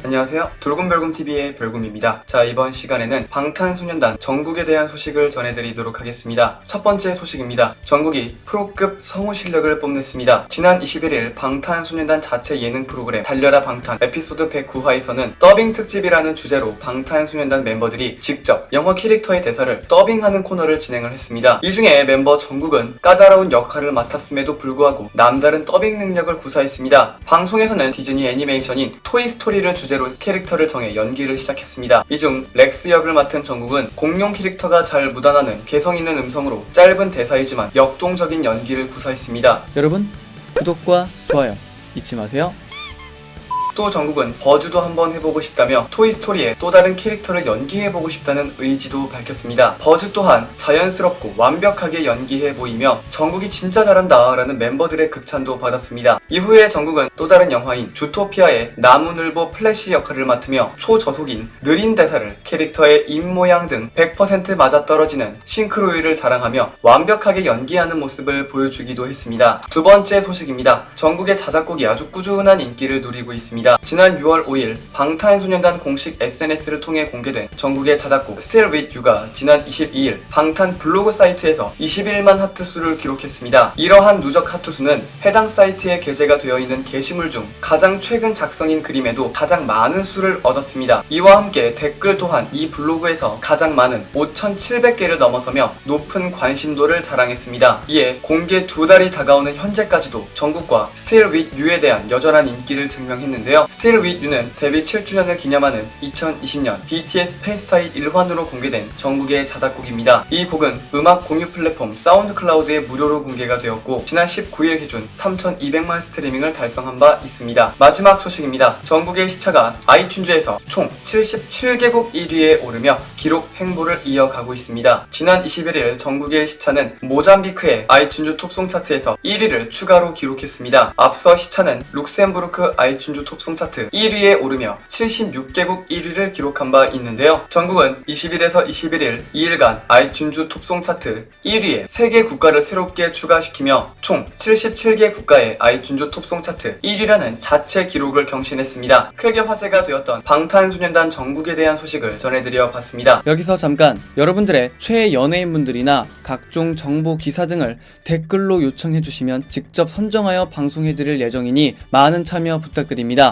안녕하세요. 돌곰별곰TV의 별곰입니다. 자, 이번 시간에는 방탄소년단 전국에 대한 소식을 전해드리도록 하겠습니다. 첫 번째 소식입니다. 전국이 프로급 성우 실력을 뽐냈습니다. 지난 21일 방탄소년단 자체 예능 프로그램 달려라 방탄 에피소드 109화에서는 더빙 특집이라는 주제로 방탄소년단 멤버들이 직접 영화 캐릭터의 대사를 더빙하는 코너를 진행을 했습니다. 이 중에 멤버 정국은 까다로운 역할을 맡았음에도 불구하고 남다른 더빙 능력을 구사했습니다. 방송에서는 디즈니 애니메이션인 토이스토리를 주제로 캐릭터를 정해 연기를 시작했습니다. 이 중 렉스 역을 맡은 정국은 공룡 캐릭터가 잘 묻어나는 개성 있는 음성으로 짧은 대사이지만 역동적인 연기를 구사했습니다. 여러분 구독과 좋아요 잊지 마세요. 또 정국은 버즈도 한번 해보고 싶다며 토이스토리에 또 다른 캐릭터를 연기해보고 싶다는 의지도 밝혔습니다. 버즈 또한 자연스럽고 완벽하게 연기해 보이며 정국이 진짜 잘한다 라는 멤버들의 극찬도 받았습니다. 이후에 정국은 또 다른 영화인 주토피아의 나무늘보 플래시 역할을 맡으며 초저속인 느린 대사를 캐릭터의 입모양 등 100% 맞아떨어지는 싱크로율을 자랑하며 완벽하게 연기하는 모습을 보여주기도 했습니다. 두 번째 소식입니다. 전국의 자작곡이 아주 꾸준한 인기를 누리고 있습니다. 지난 6월 5일 방탄소년단 공식 SNS를 통해 공개된 전국의 자작곡 Still With You가 지난 22일 방탄 블로그 사이트에서 21만 하트 수를 기록했습니다. 이러한 누적 하트 수는 해당 사이트에 게재가 되어 있는 게시물 중 가장 최근 작성인 그림에도 가장 많은 수를 얻었습니다. 이와 함께 댓글 또한 이 블로그에서 가장 많은 5,700개를 넘어서며 높은 관심도를 자랑했습니다. 이에 공개 두 달이 다가오는 현재까지도 전국과 Still With You에 대한 여전한 인기를 증명했는데 요. Still With You는 데뷔 7주년을 기념하는 2020년 BTS 페이스타일 1환으로 공개된 전국의 자작곡입니다. 이 곡은 음악 공유 플랫폼 사운드 클라우드에 무료로 공개가 되었고 지난 19일 기준 3,200만 스트리밍을 달성한 바 있습니다. 마지막 소식입니다. 전국의 시차가 아이튠즈에서 총 77개국 1위에 오르며 기록 행보를 이어가고 있습니다. 지난 21일 전국의 시차는 모잠비크의 아이튠즈 톱송 차트에서 1위를 추가로 기록했습니다. 앞서 시차는 룩셈부르크 아이튠즈 톱송 차트 1위에 오르며 76개국 1위를 기록한 바 있는데요. 전국은 20일에서 21일 2일간 아이튠즈 톱송 차트 1위에 3개 국가를 새롭게 추가시키며 총 77개 국가의 아이튠즈 톱송 차트 1위라는 자체 기록을 경신했습니다. 크게 화제가 되었던 방탄소년단 전국에 대한 소식을 전해드려 봤습니다. 여기서 잠깐 여러분들의 최애 연예인분들이나 각종 정보 기사 등을 댓글로 요청해 주시면 직접 선정하여 방송해 드릴 예정이니 많은 참여 부탁드립니다.